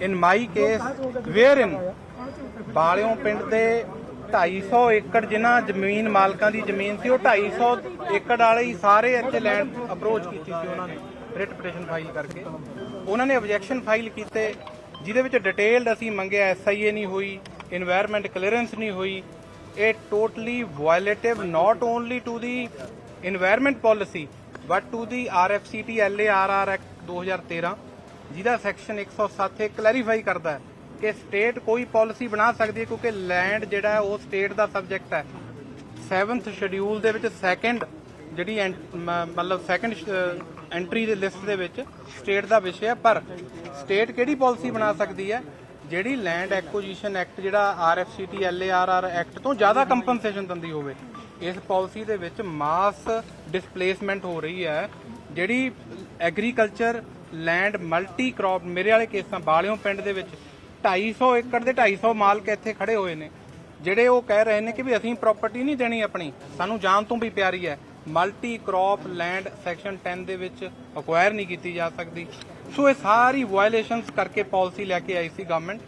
In my case, where in Balio ਪਿੰਡ ਦੇ 250 ਏਕੜ ਜਿਨ੍ਹਾਂ ਜ਼ਮੀਨ, ਮਾਲਕਾਂ ਦੀ ਜ਼ਮੀਨ ਸੀ, ਉਹ 250 ਏਕੜ ਵਾਲੇ ਹੀ ਸਾਰੇ ਇੱਥੇ ਲੈਂਡ ਅਪਰੋਚ ਕੀਤੀ ਸੀ ਉਹਨਾਂ ਨੇ ਰਿਟ ਪਟੀਸ਼ਨ ਫਾਈਲ ਕਰਕੇ। ਉਹਨਾਂ ਨੇ ਆਬਜੈਕਸ਼ਨ ਫਾਈਲ ਕੀਤੇ, ਜਿਹਦੇ ਵਿੱਚ ਡਿਟੇਲਡ ਅਸੀਂ ਮੰਗਿਆ ਐੱਸ ਆਈ ਏ ਨਹੀਂ ਹੋਈ এনवायरमेंट ਕਲੀਅਰੈਂਸ ਨਹੀਂ ਹੋਈ। ਇਹ totally violative not only to the environment policy but to the R F C T L A R R act 2013 ਜਿਹਦਾ ਸੈਕਸ਼ਨ 107 ਇਹ ਕਲੈਰੀਫਾਈ ਕਰਦਾ ਹੈ ਕਿ ਸਟੇਟ ਕੋਈ ਪਾਲਿਸੀ ਬਣਾ ਸਕਦੀ ਹੈ ਕਿਉਂਕਿ ਲੈਂਡ ਜਿਹੜਾ ਹੈ ਉਹ ਸਟੇਟ ਦਾ ਸਬਜੈਕਟ ਹੈ। 7th ਸ਼ਡਿਊਲ ਦੇ ਵਿੱਚ ਸੈਕੰਡ ਜਿਹੜੀ ਐਂ- ਮ- ਮਤਲਬ ਸੈਕੰਡ ਐਂਟਰੀ ਦੇ ਲਿਸਟ ਦੇ ਵਿੱਚ ਸਟੇਟ ਦਾ ਵਿਸ਼ਾ ਹੈ, ਪਰ ਸਟੇਟ ਕਿਹੜੀ ਪਾਲਿਸੀ ਬਣਾ ਸਕਦੀ ਹੈ? ਜਿਹੜੀ ਲੈਂਡ ਐਕੁਜੀਸ਼ਨ ਐਕਟ ਜਿਹੜਾ ਆਰਐਫਸੀਟੀ ਐਲਏਆਰਆਰ ਐਕਟ ਤੋਂ ਜ਼ਿਆਦਾ ਕੰਪਨਸੇਸ਼ਨ ਦਿੰਦੀ ਹੋਵੇ। ਇਸ ਪਾਲਿਸੀ ਦੇ ਵਿੱਚ ਮਾਸ ਡਿਸਪਲੇਸਮੈਂਟ ਹੋ ਰਹੀ ਹੈ। ਜਿਹੜੀ ਐਗਰੀਕਲਚਰ ਲੈਂਡ ਮਲਟੀ ਕ੍ਰੌਪ ਮੇਰੇ ਵਾਲੇ ਕੇਸਾਂ ਬਾਲਿਓ ਪਿੰਡ ਦੇ ਵਿੱਚ 250 ਏਕੜ ਦੇ 250 ਮਾਲਕ ਇੱਥੇ ਖੜੇ ਹੋਏ ਨੇ। ਜਿਹੜੇ ਉਹ ਕਹਿ ਰਹੇ ਨੇ ਕਿ ਵੀ ਅਸੀਂ ਪ੍ਰਾਪਰਟੀ ਨਹੀਂ ਦੇਣੀ ਆਪਣੀ, ਸਾਨੂੰ ਜਾਨ ਤੋਂ ਵੀ ਪਿਆਰੀ ਹੈ। ਮਲਟੀ ਕ੍ਰੌਪ ਲੈਂਡ ਸੈਕਸ਼ਨ 10 ਦੇ ਵਿੱਚ ਅਕਵਾਇਰ ਨਹੀਂ ਕੀਤੀ ਜਾ ਸਕਦੀ। ਸੋ ਇਹ ਸਾਰੀ ਵਾਇਲੇਸ਼ਨਸ ਕਰਕੇ ਪਾਲਿਸੀ ਲੈ ਕੇ ਆਈ ਸੀ ਗਵਰਨਮੈਂਟ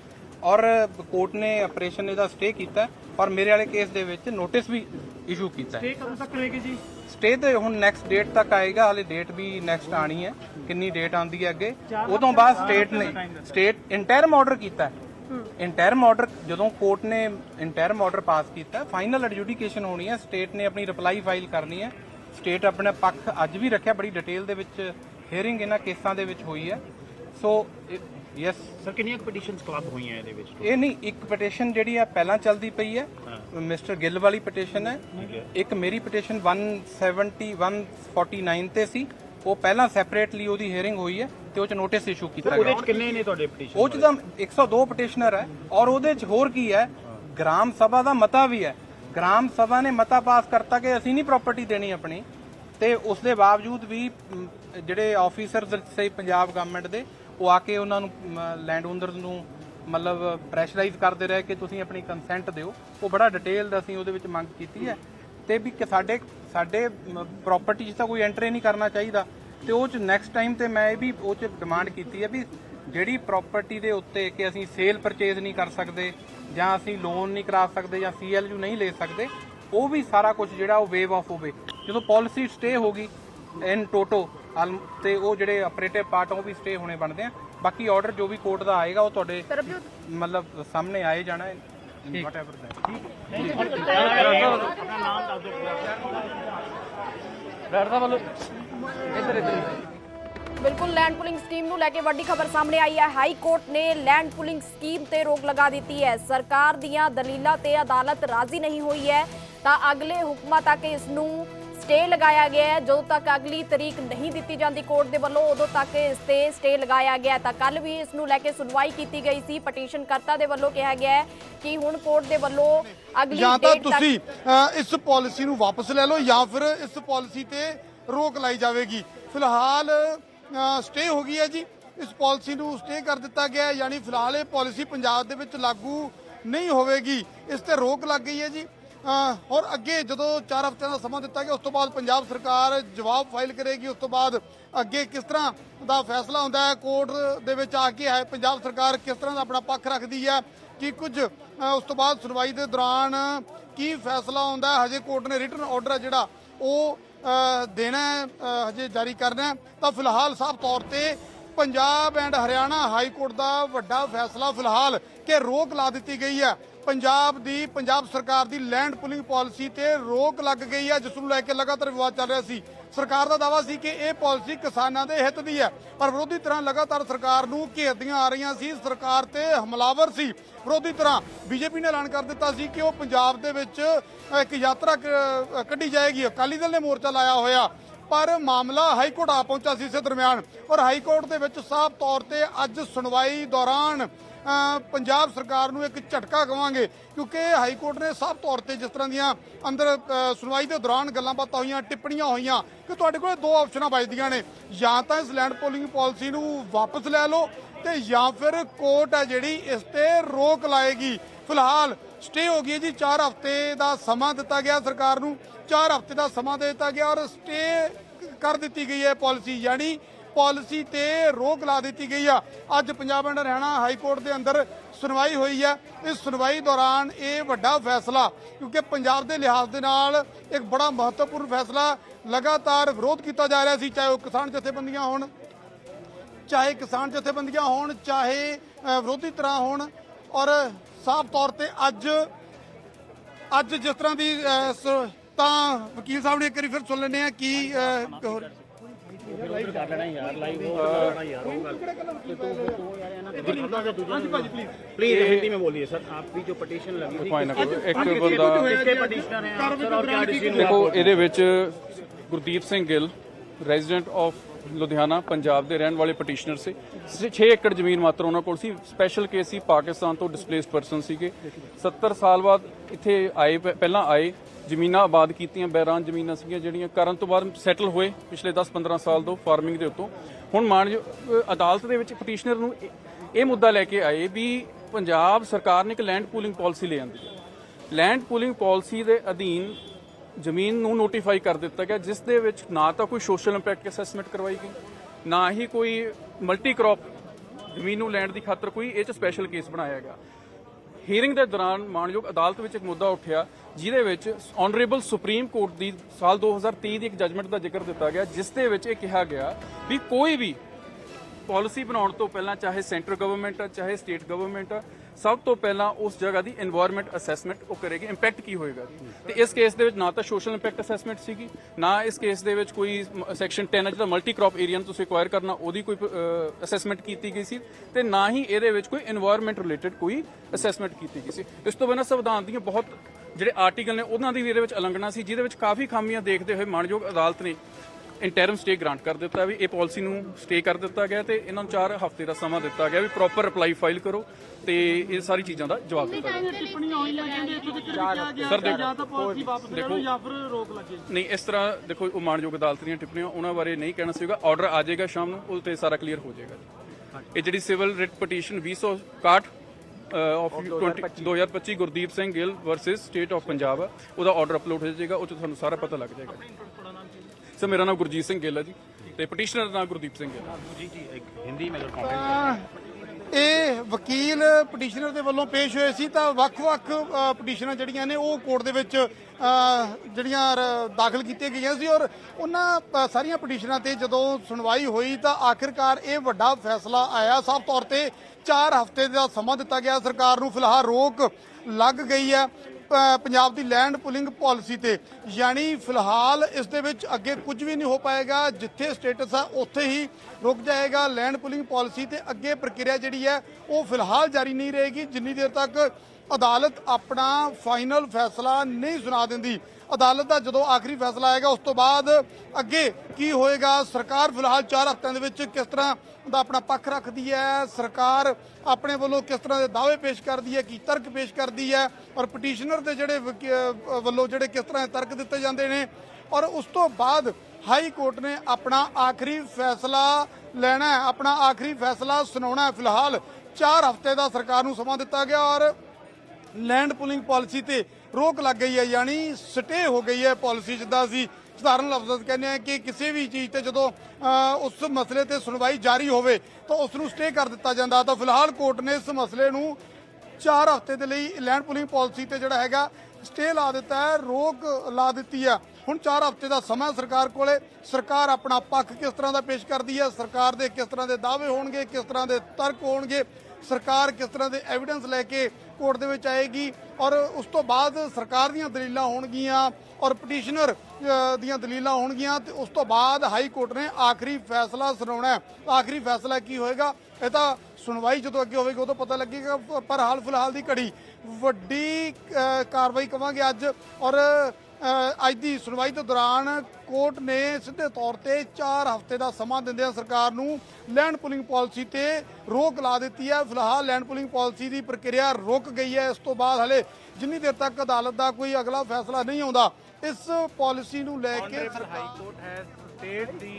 ਔਰ ਕੋਰਟ ਨੇ ਆਪਰੇਸ਼ਨ ਇਹਦਾ ਸਟੇ ਕੀਤਾ ਔਰ ਮੇਰੇ ਵਾਲੇ ਕੇਸ ਦੇ ਵਿੱਚ ਨੋਟਿਸ ਵੀ ਇਸ਼ੂ ਕੀਤਾ ਹੈ। ਇਹ ਕਦੋਂ ਤੱਕ ਰਹੇਗੀ ਜੀ? ਸਟੇ ਤੇ ਹੁਣ ਨੈਕਸਟ ਡੇਟ ਤੱਕ ਆਏਗਾ ਹਲੇ ਡੇਟ ਵੀ ਨੈਕਸਟ ਆਣੀ ਹੈ ਕਿੰਨੀ ਡੇਟ ਆਂਦੀ ਹੈ ਅੱਗੇ। ਉਦੋਂ ਬਾਅਦ ਸਟੇਟ ਨੇ ਸਟੇਟ ਇੰਟਰਮ ਆਰਡਰ ਕੀਤਾ ਇੰਟਰਮ ਆਰਡਰ ਜਦੋਂ ਕੋਰਟ ਨੇ ਇੰਟਰਮ ਆਰਡਰ ਪਾਸ ਕੀਤਾ ਫਾਈਨਲ ਐਡਜੂਡੀਕੇਸ਼ਨ ਹੋਣੀ ਹੈ ਸਟੇਟ ਨੇ ਆਪਣੀ ਰਿਪਲਾਈ ਫਾਈਲ ਕਰਨੀ ਹੈ। ਸਟੇਟ ਆਪਣਾ ਪੱਖ ਅੱਜ ਵੀ ਰੱਖਿਆ ਬੜੀ ਡਿਟੇਲ ਦੇ ਵਿੱਚ ਹੀਅਰਿੰਗ ਇਹਨਾਂ ਕੇਸਾਂ ਦੇ ਵਿੱਚ ਹੋਈ ਹੈ। ਸੋ ਯੈਸ ਸਰ ਕਿੰਨੀਆਂ ਪਟੀਸ਼ਨਸ ਕਲੱਬ ਹੋਈਆਂ ਇਹਦੇ ਵਿੱਚ? ਇਹ ਨਹੀਂ ਇੱਕ ਪਟੀਸ਼ਨ ਜਿਹੜੀ ਆ ਪਹਿਲਾਂ ਚੱਲਦੀ ਪਈ ਹੈ। ਮਿਸਟਰ ਗਿੱਲ ਵਾਲੀ ਪਟੀਸ਼ਨ ਹੈ। ਇੱਕ ਮੇਰੀ ਪਟੀਸ਼ਨ 170 149 ਤੇ ਸੀ। ਉਹ ਪਹਿਲਾਂ ਸੈਪਰੇਟਲੀ ਉਹਦੀ ਹੀਅਰਿੰਗ ਹੋਈ ਹੈ ਤੇ ਉਹ ਚ ਨੋਟਿਸ ਇਸ਼ੂ ਕੀਤਾ ਉਹਦੇ ਗਿਆ। ਵਿੱਚ ਕਿੰਨੇ ਨੇ ਤੁਹਾਡੇ ਪਟੀਸ਼ਨ ਉਹ ਚ ਤਾਂ 102 ਪਟੀਸ਼ਨਰ ਹੈ ਔਰ ਉਹਦੇ ਚ ਹੋਰ ਕੀ ਹੈ। ਗ੍ਰਾਮ ਸਭਾ ਦਾ ਮਤਾ ਵੀ ਹੈ ਗ੍ਰਾਮ ਸਭਾ ਨੇ ਮਤਾ ਪਾਸ ਕਰਤਾ ਕਿ ਅਸੀਂ ਨਹੀਂ ਪ੍ਰਾਪਰਟੀ ਦੇਣੀ ਆਪਣੀ। ਤੇ ਉਸ ਦੇ ਬਾਵਜੂਦ ਵੀ ਜਿਹੜੇ ਆਫੀਸਰਸ ਸੇ ਪੰਜਾਬ ਗਵਰਨਮੈਂਟ ਦੇ ਉਹ ਆ ਕੇ ਉਹਨਾਂ ਨੂੰ ਲੈਂਡ ਓਨਰ ਨੂੰ ਮਤਲਬ ਪ੍ਰੈਸ਼ਰਾਈਜ਼ ਕਰਦੇ ਰਹੇ ਕਿ ਤੁਸੀਂ ਆਪਣੀ ਕੰਸੈਂਟ ਦਿਓ। ਉਹ ਬੜਾ ਡਿਟੇਲਡ ਅਸੀਂ ਉਹਦੇ ਵਿੱਚ ਮੰਗ ਕੀਤੀ ਹੈ। ਤੇ ਵੀ ਕਿ ਸਾਡੇ ਸਾਡੇ ਪ੍ਰਾਪਰਟੀ 'ਚ ਤਾਂ ਕੋਈ ਐਂਟਰੀ ਨਹੀਂ ਕਰਨਾ ਚਾਹੀਦਾ। ਤੇ ਉਹ ਚ ਨੈਕਸਟ ਟਾਈਮ ਤੇ ਮੈਂ ਇਹ ਵੀ, ਉਹ ਚ ਡਿਮਾਂਡ ਕੀਤੀ ਹੈ ਵੀ ਜਿਹੜੀ ਪ੍ਰਾਪਰਟੀ ਦੇ ਉੱਤੇ ਕਿ ਅਸੀਂ ਸੇਲ ਪਰਚੇਜ਼ ਨਹੀਂ ਕਰ ਸਕਦੇ ਜਾਂ ਅਸੀਂ ਲੋਨ ਨਹੀਂ ਕਰਾ ਸਕਦੇ ਜਾਂ ਸੀਐਲਯੂ ਨਹੀਂ ਲੈ ਸਕਦੇ, ਉਹ ਵੀ ਸਾਰਾ ਕੁਝ ਜਿਹੜਾ ਉਹ ਵੇਵ ਆਫ ਹੋਵੇ। ਜਦੋਂ ਪਾਲਿਸੀ ਸਟੇ ਗਈ ਇਨ ਟੋਟੋ ਤੇ ਉਹ ਜਿਹੜੇ ਆਪਰੇਟਿਵ ਪਾਰਟ ਉਹ ਵੀ ਸਟੇ ਹੋਣੇ ਬਣਦੇ ਆ। ਬਾਕੀ ਆਰਡਰ ਜੋ ਵੀ ਕੋਰਟ ਦਾ ਆਏਗਾ ਉਹ ਤੁਹਾਡੇ ਮਤਲਬ ਸਾਹਮਣੇ ਆਏ ਜਾਣਾ ਹੈ ਵਟਐਵਰ ਦਾ ਆਪਣਾ ਨਾਮ ਦੱਸ ਦਿਓ ਬਿਲਕੁਲ ਲੈਂਡ ਪੁਲਿੰਗ ਸਕੀਮ ਨੂੰ ਲੈ ਕੇ ਵੱਡੀ ਖਬਰ ਸਾਹਮਣੇ ਆਈ ਹੈ। ਹਾਈ ਕੋਰਟ ਨੇ ਲੈਂਡ ਪੁਲਿੰਗ ਸਕੀਮ ਤੇ ਰੋਕ ਲਗਾ ਦਿੱਤੀ ਹੈ। ਸਰਕਾਰ ਦੀਆਂ ਦਲੀਲਾਂ ਤੇ ਅਦਾਲਤ ਰਾਜ਼ੀ ਨਹੀਂ ਹੋਈ ਹੈ। ਤਾਂ ਅਗਲੇ ਹੁਕਮਾਂ ਤੱਕ ਇਸ ਨੂੰ ਸਟੇ ਲਗਾਇਆ ਗਿਆ ਹੈ। ਜਦੋਂ ਤੱਕ ਅਗਲੀ ਤਰੀਕ ਨਹੀਂ ਦਿੱਤੀ ਜਾਂਦੀ ਕੋਰਟ ਦੇ ਵੱਲੋਂ ਉਦੋਂ ਤੱਕ ਇਸ ਤੇ ਸਟੇ ਲਗਾਇਆ ਗਿਆ। ਤਾਂ ਕੱਲ ਵੀ ਇਸ ਨੂੰ ਲੈ ਕੇ ਸੁਣਵਾਈ ਕੀਤੀ ਗਈ ਸੀ। ਪਟੀਸ਼ਨ ਕਰਤਾ ਦੇ ਵੱਲੋਂ ਕਿਹਾ ਗਿਆ ਹੈ ਕਿ ਹੁਣ ਕੋਰਟ ਦੇ ਵੱਲੋਂ ਅਗਲੀ ਜਾਂ ਤਾਂ ਡੇਟ ਤੱਕ ਤੁਸੀਂ ਅ, ਇਸ ਪਾਲਿਸੀ ਨੂੰ ਵਾਪਸ ਲੈ ਲਓ ਜਾਂ ਫਿਰ ਇਸ ਪਾਲਿਸੀ ਤੇ ਰੋਕ ਲਾਈ ਜਾਵੇਗੀ। ਫਿਲਹਾਲ ਸਟੇ ਹੋ ਗਈ ਹੈ ਜੀ। ਇਸ ਪਾਲਿਸੀ ਨੂੰ ਸਟੇ ਕਰ ਦਿੱਤਾ ਗਿਆ ਹੈ। ਯਾਨੀ ਫਿਲਹਾਲ ਇਹ ਪਾਲਿਸੀ ਪੰਜਾਬ ਦੇ ਵਿੱਚ ਲਾਗੂ ਨਹੀਂ ਹੋਵੇਗੀ। ਇਸ ਤੇ ਰੋਕ ਲੱਗ ਗਈ ਹੈ ਜੀ। ਔਰ ਅੱਗੇ ਜਦੋਂ 4 ਹਫ਼ਤਿਆਂ ਦਾ ਸਮਾਂ ਦਿੱਤਾ ਗਿਆ, ਉਸ ਤੋਂ ਬਾਅਦ ਪੰਜਾਬ ਸਰਕਾਰ ਜਵਾਬ ਫਾਈਲ ਕਰੇਗੀ। ਉਸ ਤੋਂ ਬਾਅਦ ਅੱਗੇ ਕਿਸ ਤਰ੍ਹਾਂ ਦਾ ਫੈਸਲਾ ਹੁੰਦਾ ਹੈ, ਕੋਰਟ ਦੇ ਵਿੱਚ ਆ ਕੇ ਹੈ, ਪੰਜਾਬ ਸਰਕਾਰ ਕਿਸ ਤਰ੍ਹਾਂ ਦਾ ਆਪਣਾ ਪੱਖ ਰੱਖਦੀ ਹੈ, ਕਿ ਕੁਝ ਉਸ ਤੋਂ ਬਾਅਦ ਸੁਣਵਾਈ ਦੇ ਦੌਰਾਨ ਕੀ ਫੈਸਲਾ ਆਉਂਦਾ ਹਜੇ ਕੋਰਟ ਨੇ ਰਿਟਨ ਆਰਡਰ ਹੈ ਜਿਹੜਾ ਉਹ ਦੇਣਾ ਹਜੇ ਜਾਰੀ ਕਰਨਾ ਤਾਂ ਫਿਲਹਾਲ ਸਾਫ਼ ਤੌਰ ਤੇ Punjab and Haryana high court ਦਾ ਵੱਡਾ ਫੈਸਲਾ ਫਿਲਹਾਲ ਕਿ ਰੋਕ ਲਾ ਦਿੱਤੀ ਗਈ ਹੈ। ਪੰਜਾਬ ਦੀ, ਪੰਜਾਬ ਸਰਕਾਰ ਦੀ ਲੈਂਡ ਪੁਲਿੰਗ ਪਾਲਿਸੀ ਤੇ ਰੋਕ ਲੱਗ ਗਈ ਹੈ, ਜਿਸ ਨੂੰ ਲੈ ਕੇ ਲਗਾਤਾਰ ਵਿਵਾਦ ਚੱਲ ਰਿਹਾ ਸੀ। ਸਰਕਾਰ ਦਾ ਦਾਵਾ ਸੀ ਕਿ ਇਹ ਪਾਲਿਸੀ ਕਿਸਾਨਾਂ ਦੇ ਹਿੱਤ ਦੀ ਹੈ, ਪਰ ਵਿਰੋਧੀ ਤਰ੍ਹਾਂ ਲਗਾਤਾਰ ਸਰਕਾਰ ਨੂੰ ਘੇਰਦੀਆਂ ਆ ਰਹੀਆਂ ਸੀ। ਸਰਕਾਰ ਤੇ ਹਮਲਾਵਰ ਸੀ। ਵਿਰੋਧੀ ਤਰ੍ਹਾਂ ਬੀਜੇਪੀ ਨੇ ਐਲਾਨ ਕਰ ਦਿੱਤਾ ਸੀ ਕਿ ਉਹ ਪੰਜਾਬ ਦੇ ਵਿੱਚ ਇੱਕ ਯਾਤਰਾ ਕੱਢੀ ਜਾਏਗੀ। ਅਕਾਲੀ ਦਲ ਨੇ ਮੋਰਚਾ ਲਾਇਆ ਹੋਇਆ। ਪਰ ਮਾਮਲਾ ਹਾਈ ਕੋਰਟ ਆ ਪਹੁੰਚਾ ਸੀ ਇਸੇ ਦਰਮਿਆਨ। ਔਰ ਹਾਈ ਕੋਰਟ ਦੇ ਵਿੱਚ ਸਾਫ਼ ਤੌਰ ਤੇ ਅੱਜ ਸੁਣਵਾਈ ਦੌਰਾਨ ਪੰਜਾਬ ਸਰਕਾਰ ਨੂੰ ਇੱਕ ਝਟਕਾ ਕਵਾਂਗੇ, ਕਿਉਂਕਿ ਹਾਈ ਕੋਰਟ ਨੇ ਸਾਫ਼ ਤੌਰ ਤੇ ਜਿਸ ਤਰ੍ਹਾਂ ਦੀਆਂ ਅੰਦਰ ਸੁਣਵਾਈ ਦੇ ਦੌਰਾਨ ਗੱਲਾਂ ਬਾਤਾਂ ਹੋਈਆਂ, ਟਿੱਪਣੀਆਂ ਹੋਈਆਂ, ਕਿ ਤੁਹਾਡੇ ਕੋਲ ਦੋ ਆਪਸ਼ਨਾਂ ਬਚਦੀਆਂ ਨੇ। ਜਾਂ ਤਾਂ ਇਸ ਲੈਂਡ ਪੋਲਿੰਗ ਪਾਲਿਸੀ ਨੂੰ ਵਾਪਸ ਲੈ ਲਓ ਤੇ ਜਾਂ ਫਿਰ ਕੋਰਟ ਹੈ ਜਿਹੜੀ ਇਸ ਤੇ ਰੋਕ ਲਾਏਗੀ। ਫਿਲਹਾਲ ਸਟੇ ਹੋ ਗਈ ਹੈ ਜੀ। 4 ਹਫ਼ਤੇ ਦਾ ਸਮਾਂ ਦਿੱਤਾ ਗਿਆ ਸਰਕਾਰ ਨੂੰ। 4 ਹਫ਼ਤੇ ਦਾ ਸਮਾਂ ਦੇ ਦਿੱਤਾ ਗਿਆ ਔਰ ਸਟੇ ਕਰ ਦਿੱਤੀ ਗਈ ਹੈ ਪਾਲਿਸੀ। ਯਾਨੀ ਪਾਲਿਸੀ ਤੇ ਰੋਕ ਲਾ ਦਿੱਤੀ ਗਈ ਆ। ਅੱਜ Punjab and Haryana high court ਦੇ ਅੰਦਰ ਸੁਣਵਾਈ ਹੋਈ ਹੈ। ਇਸ ਸੁਣਵਾਈ ਦੌਰਾਨ ਇਹ ਵੱਡਾ ਫੈਸਲਾ, ਕਿਉਂਕਿ ਪੰਜਾਬ ਦੇ ਲਿਹਾਜ਼ ਦੇ ਨਾਲ ਇੱਕ ਬੜਾ ਮਹੱਤਵਪੂਰਨ ਫੈਸਲਾ ਲਗਾਤਾਰ ਵਿਰੋਧ ਕੀਤਾ ਜਾ ਰਿਹਾ ਸੀ। ਚਾਹੇ ਉਹ ਕਿਸਾਨ ਜਥੇਬੰਦੀਆਂ ਹੋਣ, ਚਾਹੇ ਕਿਸਾਨ ਜਥੇਬੰਦੀਆਂ ਹੋਣ, ਚਾਹੇ ਵਿਰੋਧੀ ਤਰ੍ਹਾਂ ਹੋਣ ਔਰ ਸਾਫ਼ ਤੌਰ ਤੇ ਅੱਜ ਅੱਜ ਜਿਸ ਤਰ੍ਹਾਂ ਦੀ ਤਾਂ ਵਕੀਲ ਸਾਹਿਬ ਨੇ ਇੱਕ ਵਾਰੀ ਫਿਰ ਸੁਣ ਲੈਣੇ ਆ ਕੀ ਇਹਦੇ ਵਿੱਚ ਗੁਰਦੀਪ ਸਿੰਘ ਗਿੱਲ ਰੈਜ਼ੀਡੈਂਟ ਆਫ ਲੁਧਿਆਣਾ, ਪੰਜਾਬ ਦੇ ਰਹਿਣ ਵਾਲੇ ਪਟੀਸ਼ਨਰ ਸੀ। 6 ਏਕੜ ਜ਼ਮੀਨ ਮਾਤਰ ਉਹਨਾਂ ਕੋਲ ਸੀ। ਸਪੈਸ਼ਲ ਕੇਸ ਸੀ, ਪਾਕਿਸਤਾਨ ਤੋਂ ਡਿਸਪਲੇਸ ਪਰਸਨ ਸੀਗੇ। 70 ਸਾਲ ਬਾਅਦ ਇੱਥੇ ਆਏ ਪਹਿਲਾਂ ਆਏ। ਜ਼ਮੀਨਾਂ ਆਬਾਦ ਕੀਤੀਆਂ ਬੈਰਾਨ ਜ਼ਮੀਨਾਂ ਸੀਗੀਆਂ, ਜਿਹੜੀਆਂ ਕਰਨ ਤੋਂ ਬਾਅਦ ਸੈਟਲ ਹੋਏ ਪਿਛਲੇ 10-15 ਸਾਲ ਤੋਂ ਫਾਰਮਿੰਗ ਦੇ ਉੱਤੋਂ। ਹੁਣ ਮਾਨਯੋਗ ਅਦਾਲਤ ਦੇ ਵਿੱਚ ਪਟੀਸ਼ਨਰ ਨੂੰ ਇਹ- ਇਹ ਮੁੱਦਾ ਲੈ ਕੇ ਆਏ ਵੀ ਪੰਜਾਬ ਸਰਕਾਰ ਨੇ ਇੱਕ ਲੈਂਡ ਪੂਲਿੰਗ ਪਾਲਿਸੀ ਲੈ ਆਂਦੀ ਹੈ। ਲੈਂਡ ਪੂਲਿੰਗ ਪਾਲਿਸੀ ਦੇ ਅਧੀਨ ਜ਼ਮੀਨ ਨੂੰ ਨੋਟੀਫਾਈ ਕਰ ਦਿੱਤਾ ਗਿਆ, ਜਿਸ ਦੇ ਵਿੱਚ ਨਾ ਤਾਂ ਕੋਈ ਸੋਸ਼ਲ ਇੰਪੈਕਟ ਅਸੈਸਮੈਂਟ ਕਰਵਾਈ ਗਈ ਨਾ ਹੀ ਕੋਈ ਮਲਟੀ ਕ੍ਰੌਪ ਜ਼ਮੀਨ ਨੂੰ ਲੈਣ ਦੀ ਖਾਤਰ ਕੋਈ ਇਹ ਚ ਸਪੈਸ਼ਲ ਕੇਸ ਬਣਾਇਆ ਗਿਆ। ਹੀਅਰਿੰਗ ਦੇ ਦੌਰਾਨ ਮਾਨਯੋਗ ਅਦਾਲਤ ਵਿੱਚ ਇੱਕ ਮੁੱਦਾ ਉੱਠਿਆ, ਜਿਹਦੇ ਵਿੱਚ ਆਨਰੇਬਲ ਸੁਪਰੀਮ ਕੋਰਟ ਦੀ ਸਾਲ 2023 ਦੀ ਇੱਕ ਜਜਮੈਂਟ ਦਾ ਜ਼ਿਕਰ ਦਿੱਤਾ ਗਿਆ, ਜਿਸ ਦੇ ਵਿੱਚ ਇਹ ਕਿਹਾ ਗਿਆ ਵੀ ਕੋਈ ਵੀ ਪਾਲਿਸੀ ਬਣਾਉਣ ਤੋਂ ਪਹਿਲਾਂ ਚਾਹੇ ਸੈਂਟਰ ਗਵਰਨਮੈਂਟ ਆ, ਚਾਹੇ ਸਟੇਟ ਗਵਰਨਮੈਂਟ ਆ ਸਭ ਤੋਂ ਪਹਿਲਾਂ ਉਸ ਜਗ੍ਹਾ ਦੀ এনवायरमेंट ਅਸੈਸਮੈਂਟ ਉਹ ਕਰੇਗੀ ਇੰਪੈਕਟ ਕੀ ਹੋਏਗਾ? ਤੇ ਇਸ ਕੇਸ ਦੇ ਵਿੱਚ ਨਾ ਤਾਂ ਸੋਸ਼ਲ ਇੰਪੈਕਟ ਅਸੈਸਮੈਂਟ ਸੀਗੀ, ਨਾ ਇਸ ਕੇਸ ਦੇ ਵਿੱਚ ਕੋਈ ਸੈਕਸ਼ਨ 10 ਜਿਹੜਾ ਮਲਟੀ ਕ੍ਰੌਪ ਏਰੀਆ ਨੂੰ ਤੁਸੀਂ ਐਕਵਾਇਰ ਕਰਨਾ, ਉਹਦੀ ਕੋਈ ਅਸੈਸਮੈਂਟ ਕੀਤੀ ਗਈ ਸੀ ਤੇ ਨਾ ਹੀ ਇਹਦੇ ਵਿੱਚ ਕੋਈ এনवायरमेंट ਰਿਲੇਟਡ ਕੋਈ ਅਸੈਸਮੈਂਟ ਕੀਤੀ ਗਈ ਸੀ। ਇਸ ਤੋਂ ਬਿਨਾਂ ਸੰਵਿਧਾਨ ਦੀਆਂ ਬਹੁਤ ਜਿਹੜੇ ਆਰਟੀਕਲ ਨੇ, ਉਹਨਾਂ ਦੀ ਵੀ ਇਹਦੇ ਵਿੱਚ ਉਲੰਘਣਾ ਸੀ, ਜਿਹਦੇ ਵਿੱਚ ਕਾਫੀ ਖਾਮੀਆਂ ਦੇਖਦੇ ਹੋਏ ਮਾਨਯੋਗ ਅਦਾਲਤ ਨੇ ਇੰਟਰਮ ਸਟੇ ਗ੍ਰਾਂਟ ਕਰ ਦਿੱਤਾ ਵੀ ਇਹ ਪਾਲਿਸੀ ਨੂੰ ਸਟੇ ਕਰ ਦਿੱਤਾ ਗਿਆ ਤੇ ਇਹਨਾਂ ਨੂੰ 4 ਹਫ਼ਤੇ ਦਾ ਸਮਾਂ ਦਿੱਤਾ ਗਿਆ ਵੀ ਪ੍ਰੋਪਰ ਰਿਪਲਾਈ ਫਾਈਲ ਕਰੋ ਤੇ ਇਹ ਸਾਰੀ ਚੀਜ਼ਾਂ ਦਾ ਜਵਾਬ ਦਿੱਤਾ ਜਾਵੇ ਸਰ, ਦੇਖੋ- ਜਾਂ ਤਾਂ ਪਾਲਿਸੀ ਵਾਪਸ ਲੈ ਲਓ ਦੇਖੋ- ਜਾਂ ਫਿਰ ਰੋਕ ਲੱਗੇ। ਨਹੀਂ ਇਸ ਤਰ੍ਹਾਂ ਦੇਖੋ ਉਹ ਮਾਨਯੋਗ ਅਦਾਲਤ ਦੀਆਂ ਟਿੱਪਣੀਆਂ ਉਹਨਾਂ ਬਾਰੇ ਨਹੀਂ ਕਹਿਣਾ ਸੀਗਾ ਆਰਡਰ ਆ ਜਾਏਗਾ ਸ਼ਾਮ ਨੂੰ ਉਹ ਤੇ ਸਾਰਾ ਕਲੀਅਰ ਹੋ ਜਾਏਗਾ ਇਹ ਜਿਹੜੀ civil writ petition 261 of 2025 Gurdeep Singh Gill versus state of Punjab ਉਹਦਾ ਆਰਡਰ ਅਪਲੋਡ ਹੋ ਜਾਏਗਾ ਉਹ 'ਚ ਤੁਹਾਨੂੰ ਸਾਰਾ ਪਤਾ ਲੱਗ ਜਾਏਗਾ। ਸਰ ਮੇਰਾ ਨਾਮ ਗੁਰਜੀਤ ਸਿੰਘ ਗਿੱਲ ਜੀ ਤੇ ਪਟੀਸ਼ਨਰ ਦਾ ਨਾਮ ਗੁਰਦੀਪ ਸਿੰਘ ਹੈ ਜੀ ਇਹ ਵਕੀਲ ਪਟੀਸ਼ਨਰ ਦੇ ਵੱਲੋਂ ਪੇਸ਼ ਹੋਏ ਸੀ ਤਾਂ ਵੱਖ-ਵੱਖ ਪਟੀਸ਼ਨਾਂ ਜਿਹੜੀਆਂ ਨੇ ਉਹ ਕੋਰਟ ਦੇ ਵਿੱਚ ਜਿਹੜੀਆਂ ਦਾਖਲ ਕੀਤੀਆਂ ਗਈਆਂ ਸੀ ਔਰ ਉਹਨਾਂ ਸਾਰੀਆਂ ਪਟੀਸ਼ਨਾਂ ਤੇ ਜਦੋਂ ਸੁਣਵਾਈ ਹੋਈ ਤਾਂ ਆਖਿਰਕਾਰ ਇਹ ਵੱਡਾ ਫੈਸਲਾ ਆਇਆ। ਸਾਫ਼ ਤੌਰ ਤੇ 4 ਹਫ਼ਤੇ ਦਾ ਸਮਾਂ ਦਿੱਤਾ ਗਿਆ। ਸਰਕਾਰ ਨੂੰ ਫਿਲਹਾਲ ਰੋਕ ਲੱਗ ਗਈ ਹੈ। ਪੰਜਾਬ ਦੀ ਲੈਂਡ ਪੁਲਿੰਗ ਪਾਲਿਸੀ ਤੇ। ਯਾਨੀ ਫਿਲਹਾਲ ਇਸ ਦੇ ਵਿੱਚ ਅੱਗੇ ਕੁਝ ਵੀ ਨਹੀਂ ਹੋ ਪਾਏਗਾ। ਜਿੱਥੇ ਸਟੇਟਸ ਆ, ਉੱਥੇ ਹੀ ਰੁਕ ਜਾਏਗਾ ਲੈਂਡ ਪੁਲਿੰਗ ਪਾਲਿਸੀ ਤੇ ਅੱਗੇ ਪ੍ਰਕਿਰਿਆ ਜਿਹੜੀ ਹੈ, ਉਹ ਫਿਲਹਾਲ ਜਾਰੀ ਨਹੀਂ ਰਹੇਗੀ। ਜਿੰਨੀ ਦੇਰ ਤੱਕ ਅਦਾਲਤ ਆਪਣਾ ਫਾਈਨਲ ਫੈਸਲਾ ਨਹੀਂ ਸੁਣਾ ਦਿੰਦੀ। ਅਦਾਲਤ ਦਾ ਜਦੋਂ ਆਖਰੀ ਫੈਸਲਾ ਆਏਗਾ, ਉਸ ਤੋਂ ਬਾਅਦ ਅੱਗੇ ਕੀ ਹੋਏਗਾ? ਸਰਕਾਰ ਫਿਲਹਾਲ 4 ਹਫ਼ਤਿਆਂ ਦੇ ਵਿੱਚ ਕਿਸ ਤਰ੍ਹਾਂ ਦਾ ਆਪਣਾ ਪੱਖ ਰੱਖਦੀ ਹੈ? ਸਰਕਾਰ ਆਪਣੇ ਵੱਲੋਂ ਕਿਸ ਤਰ੍ਹਾਂ ਦੇ ਦਾਅਵੇ ਪੇਸ਼ ਕਰਦੀ ਹੈ? ਕੀ ਤਰਕ ਪੇਸ਼ ਕਰਦੀ ਹੈ? ਔਰ ਪਟੀਸ਼ਨਰ ਦੇ ਜਿਹੜੇ ਵੱਲੋਂ ਜਿਹੜੇ ਕਿਸ ਤਰ੍ਹਾਂ ਦੇ ਤਰਕ ਦਿੱਤੇ ਜਾਂਦੇ ਨੇ? ਔਰ ਉਸ ਤੋਂ ਬਾਅਦ ਹਾਈ ਕੋਰਟ ਨੇ ਆਪਣਾ ਆਖਰੀ ਫੈਸਲਾ ਲੈਣਾ ਹੈ, ਆਪਣਾ ਆਖਰੀ ਫੈਸਲਾ ਸੁਣਾਉਣਾ ਹੈ। ਫਿਲਹਾਲ 4 ਹਫ਼ਤੇ ਦਾ ਸਰਕਾਰ ਨੂੰ ਸਮਾਂ ਦਿੱਤਾ ਗਿਆ ਔਰ ਲੈਂਡ ਪੁਲਿੰਗ ਪਾਲਿਸੀ ਤੇ ਰੋਕ ਲੱਗ ਗਈ ਹੈ, ਯਾਨੀ ਸਟੇ ਹੋ ਗਈ ਹੈ ਪਾਲਿਸੀ ਜਿੱਦਾਂ ਅਸੀਂ ਸਧਾਰਨ ਲਫ਼ਜ਼ਾਂ 'ਚ ਕਹਿੰਦੇ ਆ ਕਿ ਕਿਸੇ ਵੀ ਚੀਜ਼ ਤੇ ਜਦੋਂ ਉਸ ਮਸਲੇ ਤੇ ਸੁਣਵਾਈ ਜਾਰੀ ਹੋਵੇ ਤਾਂ ਉਸ ਨੂੰ ਸਟੇ ਕਰ ਦਿੱਤਾ ਜਾਂਦਾ। ਤਾਂ ਫਿਲਹਾਲ ਕੋਰਟ ਨੇ ਇਸ ਮਸਲੇ ਨੂੰ 4 ਹਫ਼ਤੇ ਦੇ ਲਈ ਲੈਂਡ ਪੁਲਿੰਗ ਪਾਲਿਸੀ ਤੇ ਜਿਹੜਾ ਹੈਗਾ ਸਟੇ ਲਾ ਦਿੱਤਾ ਹੈ, ਰੋਕ ਲਾ ਦਿੱਤੀ ਹੈ। ਹੁਣ 4 ਹਫ਼ਤੇ ਦਾ ਸਮਾਂ ਸਰਕਾਰ ਕੋਲੇ, ਸਰਕਾਰ ਆਪਣਾ ਪੱਖ ਕਿਸ ਤਰ੍ਹਾਂ ਦਾ ਪੇਸ਼ ਕਰਦੀ ਹੈ, ਸਰਕਾਰ ਦੇ ਕਿਸ ਤਰ੍ਹਾਂ ਦੇ ਦਾਅਵੇ ਹੋਣਗੇ, ਕਿਸ ਤਰ੍ਹਾਂ ਦੇ ਤਰਕ ਹੋਣਗੇ ਸਰਕਾਰ ਕਿਸ ਤਰ੍ਹਾਂ ਦੇ ਐਵੀਡੈਂਸ ਲੈ ਕੇ ਕੋਰਟ ਦੇ ਵਿੱਚ ਆਏਗੀ ਔਰ ਉਸ ਤੋਂ ਬਾਅਦ ਸਰਕਾਰ ਦੀਆਂ ਦਲੀਲਾਂ ਹੋਣਗੀਆਂ ਔਰ ਪਟੀਸ਼ਨਰ ਦੀਆਂ ਦਲੀਲਾਂ ਹੋਣਗੀਆਂ ਤੇ ਉਸ ਤੋਂ ਬਾਅਦ ਹਾਈ ਕੋਰਟ ਨੇ ਆਖਰੀ ਫੈਸਲਾ ਸੁਣਾਉਣਾ ਆਖਰੀ ਫੈਸਲਾ ਕੀ ਹੋਏਗਾ? ਇਹ ਤਾਂ ਸੁਣਵਾਈ ਜਦੋਂ ਅੱਗੇ ਹੋਵੇਗੀ, ਉਦੋਂ ਪਤਾ ਲੱਗੇਗਾ, ਪਰ ਹਾਲ ਫਿਲਹਾਲ ਦੀ ਘੜੀ ਵੱਡੀ ਕਾਰਵਾਈ ਕਵਾਂਗੇ ਅੱਜ ਔਰ ਅੱਜ ਦੀ ਸੁਣਵਾਈ ਦੇ ਦੌਰਾਨ ਕੋਰਟ ਨੇ ਸਿੱਧੇ ਤੌਰ ਤੇ 4 ਹਫ਼ਤੇ ਦਾ ਸਮਾਂ ਦਿੰਦਿਆਂ ਸਰਕਾਰ ਨੂੰ ਲੈਂਡ ਪੁਲਿੰਗ ਪਾਲਿਸੀ ਤੇ ਰੋਕ ਲਾ ਦਿੱਤੀ ਹੈ। ਫਿਲਹਾਲ ਲੈਂਡ ਪੁਲਿੰਗ ਪਾਲਿਸੀ ਦੀ ਪ੍ਰਕਿਰਿਆ ਰੁਕ ਗਈ ਹੈ। ਇਸ ਤੋਂ ਬਾਅਦ ਹਲੇ ਜਿੰਨੀ ਦੇਰ ਤੱਕ ਅਦਾਲਤ ਦਾ ਕੋਈ ਅਗਲਾ ਫੈਸਲਾ ਨਹੀਂ ਆਉਂਦਾ ਇਸ ਪਾਲਿਸੀ ਨੂੰ ਲੈ ਕੇ High Court has stayed the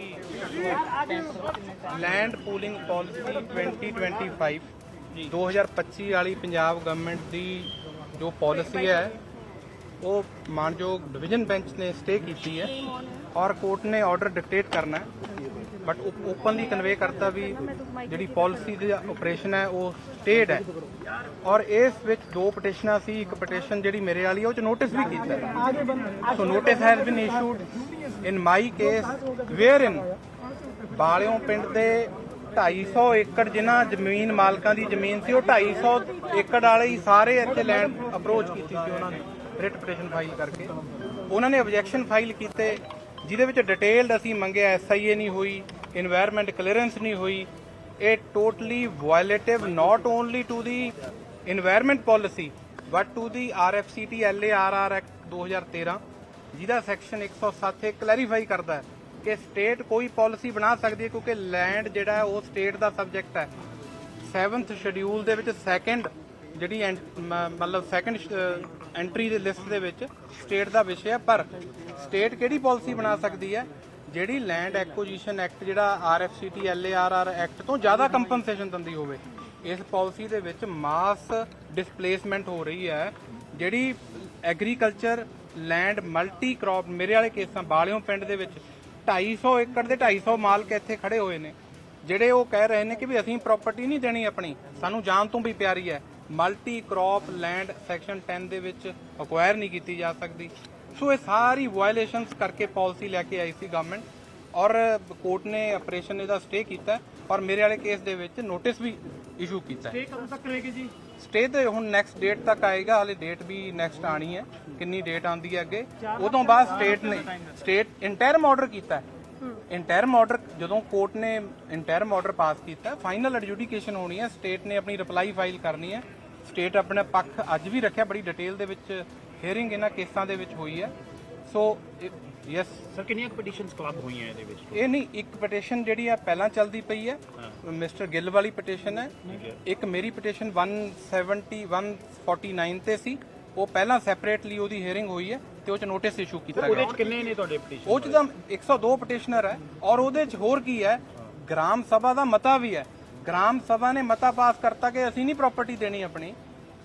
land pooling policy 2025 2025 ਵਾਲੀ ਪੰਜਾਬ ਗਵਰਨਮੈਂਟ ਦੀ ਜੋ ਪਾਲਿਸੀ ਹੈ ਉਹ ਮਾਨਯੋਗ ਡਿਵੀਜ਼ਨ ਬੈਂਚ ਨੇ ਸਟੇ ਕੀਤੀ ਹੈ ਔਰ ਕੋਰਟ ਨੇ ਆਰਡਰ ਡਿਕਟੇਟ ਕਰਨਾ ਹੈ। ਬਟ ਓਪਨਲੀ ਕਨਵੇ ਕਰਤਾ ਵੀ ਜਿਹੜੀ ਪਾਲਿਸੀ ਦੀ ਆਪਰੇਸ਼ਨ ਹੈ ਉਹ ਸਟੇਡ ਹੈ। ਔਰ ਇਸ ਵਿੱਚ ਦੋ ਪਟੀਸ਼ਨਾਂ ਸੀ ਇੱਕ ਪਟੀਸ਼ਨ ਜਿਹੜੀ ਮੇਰੇ ਵਾਲੀ ਹੈ, ਉਹ ਚ ਨੋਟਿਸ ਵੀ ਕੀਤਾ so notice has been issued in my case where in Balio ਪਿੰਡ ਦੇ 250 ਏਕੜ ਜਿਨ੍ਹਾਂ ਜ਼ਮੀਨ ਮਾਲਕਾਂ ਦੀ ਜ਼ਮੀਨ ਸੀ ਉਹ 250 ਏਕੜ ਵਾਲੇ ਹੀ ਸਾਰੇ ਇੱਥੇ ਲੈਂਡ ਅਪਰੋਚ ਕੀਤੀ ਸੀ ਉਹਨਾਂ ਨੇ। ਰਿਟ ਪਟੀਸ਼ਨ ਫਾਈਲ ਕਰਕੇ। ਉਹਨਾਂ ਨੇ ਆਬਜੈਕਸ਼ਨ ਫਾਈਲ ਕੀਤੇ, ਜਿਹਦੇ ਵਿੱਚ ਡਿਟੇਲਡ ਅਸੀਂ ਮੰਗਿਆ ਐੱਸ ਆਈ ਏ ਨਹੀਂ ਹੋਈ এনवायरमेंट ਕਲੀਅਰੈਂਸ ਨਹੀਂ ਹੋਈ। ਇਹ totally violative not only to the environment policy but to the R F C T L A R R act 2013 ਜਿਹਦਾ ਸੈਕਸ਼ਨ 107 ਇਹ ਕਲੈਰੀਫਾਈ ਕਰਦਾ ਹੈ ਕਿ ਸਟੇਟ ਕੋਈ ਪਾਲਿਸੀ ਬਣਾ ਸਕਦੀ ਹੈ, ਕਿਉਂਕਿ ਲੈਂਡ ਜਿਹੜਾ ਹੈ, ਉਹ ਸਟੇਟ ਦਾ ਸਬਜੈਕਟ ਹੈ। 7th ਸ਼ਡਿਊਲ ਦੇ ਵਿੱਚ ਸੈਕੰਡ ਜਿਹੜੀ ਮਤਲਬ ਸੈਕੰਡ ਐਂਟਰੀ ਦੇ ਲਿਸਟ ਦੇ ਵਿੱਚ ਸਟੇਟ ਦਾ ਵਿਸ਼ੇ ਹੈ, ਪਰ ਸਟੇਟ ਕਿਹੜੀ ਪਾਲਿਸੀ ਬਣਾ ਸਕਦੀ ਹੈ? ਜਿਹੜੀ ਲੈਂਡ ਐਕੁਜੀਸ਼ਨ ਐਕਟ ਜਿਹੜਾ ਆਰਐਫਸੀਟੀ ਐਲਏਆਰਆਰ ਐਕਟ ਤੋਂ ਜ਼ਿਆਦਾ ਕੰਪਨਸੇਸ਼ਨ ਦਿੰਦੀ ਹੋਵੇ, ਇਸ ਪਾਲਿਸੀ ਦੇ ਵਿੱਚ ਮਾਸ ਡਿਸਪਲੇਸਮੈਂਟ ਹੋ ਰਹੀ ਹੈ। ਜਿਹੜੀ ਐਗਰੀਕਲਚਰ ਲੈਂਡ ਮਲਟੀ ਕ੍ਰੌਪ ਮੇਰੇ ਵਾਲੇ ਕੇਸਾਂ ਬਾਲਿਓ ਪਿੰਡ ਦੇ ਵਿੱਚ 250 ਏਕੜ ਦੇ 250 ਮਾਲਕ ਇੱਥੇ ਖੜੇ ਹੋਏ ਨੇ, ਜਿਹੜੇ ਉਹ ਕਹਿ ਰਹੇ ਨੇ ਕਿ ਵੀ ਅਸੀਂ ਪ੍ਰਾਪਰਟੀ ਨਹੀਂ ਦੇਣੀ ਆਪਣੀ, ਸਾਨੂੰ ਜਾਨ ਤੋਂ ਵੀ ਪਿਆਰੀ ਹੈ। ਮਲਟੀ ਕ੍ਰੌਪ ਲੈਂਡ ਸੈਕਸ਼ਨ 10 ਦੇ ਵਿੱਚ ਅਕਵਾਇਰ ਨਹੀਂ ਕੀਤੀ ਜਾ ਸਕਦੀ। ਸੋ ਇਹ ਸਾਰੀ ਵਾਇਲੇਸ਼ਨਸ ਕਰਕੇ ਪਾਲਿਸੀ ਲੈ ਕੇ ਆਈ ਸੀ ਗਵਰਨਮੈਂਟ ਔਰ ਕੋਰਟ ਨੇ ਆਪਰੇਸ਼ਨ ਇਹਦਾ ਸਟੇ ਕੀਤਾ ਔਰ ਮੇਰੇ ਵਾਲੇ ਕੇਸ ਦੇ ਵਿੱਚ ਨੋਟਿਸ ਵੀ ਇਸ਼ੂ ਕੀਤਾ। ਹੈ ਇਹ ਕਦੋਂ ਤੱਕ ਰਹੇਗੀ ਜੀ? ਸਟੇ ਤੇ ਹੁਣ ਨੈਕਸਟ ਡੇਟ ਤੱਕ ਆਏਗਾ ਹਲੇ ਡੇਟ ਵੀ ਨੈਕਸਟ ਆਣੀ ਹੈ ਕਿੰਨੀ ਡੇਟ ਆਂਦੀ ਹੈ ਅੱਗੇ। ਉਦੋਂ ਬਾਅਦ ਸਟੇਟ ਨੇ ਸਟੇਟ ਇੰਟਰਮ ਆਰਡਰ ਕੀਤਾ ਇੰਟਰਮ ਆਰਡਰ ਜਦੋਂ ਕੋਰਟ ਨੇ ਇੰਟਰਮ ਆਰਡਰ ਪਾਸ ਕੀਤਾ ਫਾਈਨਲ ਐਡਜੂਡੀਕੇਸ਼ਨ ਹੋਣੀ ਹੈ ਸਟੇਟ ਨੇ ਆਪਣੀ ਰਿਪਲਾਈ ਫਾਈਲ ਕਰਨੀ ਹੈ। ਸਟੇਟ ਆਪਣਾ ਪੱਖ ਅੱਜ ਵੀ ਰੱਖਿਆ ਬੜੀ ਡਿਟੇਲ ਦੇ ਵਿੱਚ ਹੀਅਰਿੰਗ ਇਹਨਾਂ ਕੇਸਾਂ ਦੇ ਵਿੱਚ ਹੋਈ ਹੈ। ਸੋ ਯੈਸ ਸਰ ਕਿੰਨੀਆਂ ਪਟੀਸ਼ਨਸ ਕਲੱਬ ਹੋਈਆਂ ਇਹਦੇ ਵਿੱਚ? ਇਹ ਨਹੀਂ ਇੱਕ ਪਟੀਸ਼ਨ ਜਿਹੜੀ ਆ ਪਹਿਲਾਂ ਚੱਲਦੀ ਪਈ ਹੈ। ਮਿਸਟਰ ਗਿੱਲ ਵਾਲੀ ਪਟੀਸ਼ਨ ਹੈ। ਇੱਕ ਮੇਰੀ ਪਟੀਸ਼ਨ 170 149 ਤੇ ਸੀ। ਉਹ ਪਹਿਲਾਂ ਸੈਪਰੇਟਲੀ ਉਹਦੀ ਹੀਅਰਿੰਗ ਹੋਈ ਹੈ। ਤੇ ਉਹ ਚ ਨੋਟਿਸ ਇਸ਼ੂ ਕੀਤਾ ਉਹਦੇ ਗਿਆ। ਵਿੱਚ ਕਿੰਨੇ ਨੇ ਤੁਹਾਡੇ ਪਟੀਸ਼ਨ ਉਹ ਚ ਤਾਂ 102 ਪਟੀਸ਼ਨਰ ਹੈ ਔਰ ਉਹਦੇ ਚ ਹੋਰ ਕੀ ਹੈ? ਗ੍ਰਾਮ ਸਭਾ ਦਾ ਮਤਾ ਵੀ ਹੈ। ਗ੍ਰਾਮ ਸਭਾ ਨੇ ਮਤਾ ਪਾਸ ਕਰਤਾ ਕਿ ਅਸੀਂ ਨਹੀਂ ਪ੍ਰਾਪਰਟੀ ਦੇਣੀ ਆਪਣੀ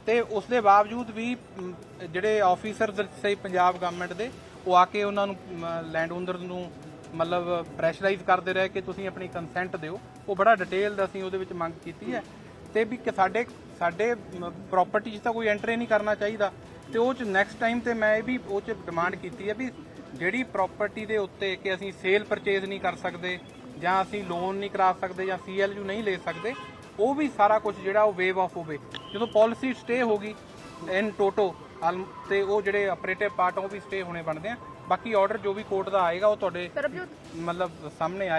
ਤੇ ਉਸ ਦੇ ਬਾਵਜੂਦ ਵੀ ਮ, ਜਿਹੜੇ ਆਫੀਸਰਸ ਸੇ ਪੰਜਾਬ ਗਵਰਨਮੈਂਟ ਦੇ ਉਹ ਆ ਕੇ ਉਹਨਾਂ ਨੂੰ ਲੈਂਡ ਓਨਰ ਨੂੰ ਮਤਲਬ ਪ੍ਰੈਸ਼ਰਾਈਜ਼ ਕਰਦੇ ਰਹੇ ਕਿ ਤੁਸੀਂ ਆਪਣੀ ਕੰਸੈਂਟ ਦਿਓ। ਉਹ ਬੜਾ ਡਿਟੇਲ ਅਸੀਂ ਉਹਦੇ ਵਿੱਚ ਮੰਗ ਕੀਤੀ ਹੈ। ਤੇ ਵੀ ਕਿ ਸਾਡੇ ਸਾਡੇ ਪ੍ਰਾਪਰਟੀ 'ਚ ਤਾਂ ਕੋਈ ਐਂਟਰ ਨਹੀਂ ਕਰਨਾ ਚਾਹੀਦਾ। ਤੇ ਉਹ ਚ ਨੈਕਸਟ ਟਾਈਮ ਤੇ ਮੈਂ ਇਹ ਵੀ ਉਹ ਚ ਡਿਮਾਂਡ ਕੀਤੀ ਹੈ ਵੀ ਜਿਹੜੀ ਪ੍ਰਾਪਰਟੀ ਦੇ ਉੱਤੇ ਕਿ ਅਸੀਂ ਸੇਲ ਪਰਚੇਜ਼ ਨਹੀਂ ਕਰ ਸਕਦੇ ਜਾਂ ਅਸੀਂ ਲੋਨ ਨਹੀਂ ਕਰਾ ਸਕਦੇ ਜਾਂ ਸੀਐਲਯੂ ਨਹੀਂ ਲੈ ਸਕਦੇ ਉਹ ਵੀ ਸਾਰਾ ਕੁਝ ਜਿਹੜਾ ਉਹ ਵੇਵ ਆਫ ਹੋਵੇ। ਜਦੋਂ ਪਾਲਿਸੀ ਸਟੇ ਹੋਗੀ ਇਨ ਟੋਟੋ ਤੇ ਉਹ ਜਿਹੜੇ ਆਪਰੇਟਿਵ ਪਾਰਟ ਉਹ ਵੀ ਸਟੇ ਹੋਣੇ ਬਣਦੇ ਆ। ਬਾਕੀ ਆਰਡਰ ਜੋ ਵੀ ਕੋਰਟ ਦਾ ਆਏਗਾ ਉਹ ਤੁਹਾਡੇ ਮਤਲਬ ਸਾਹਮਣੇ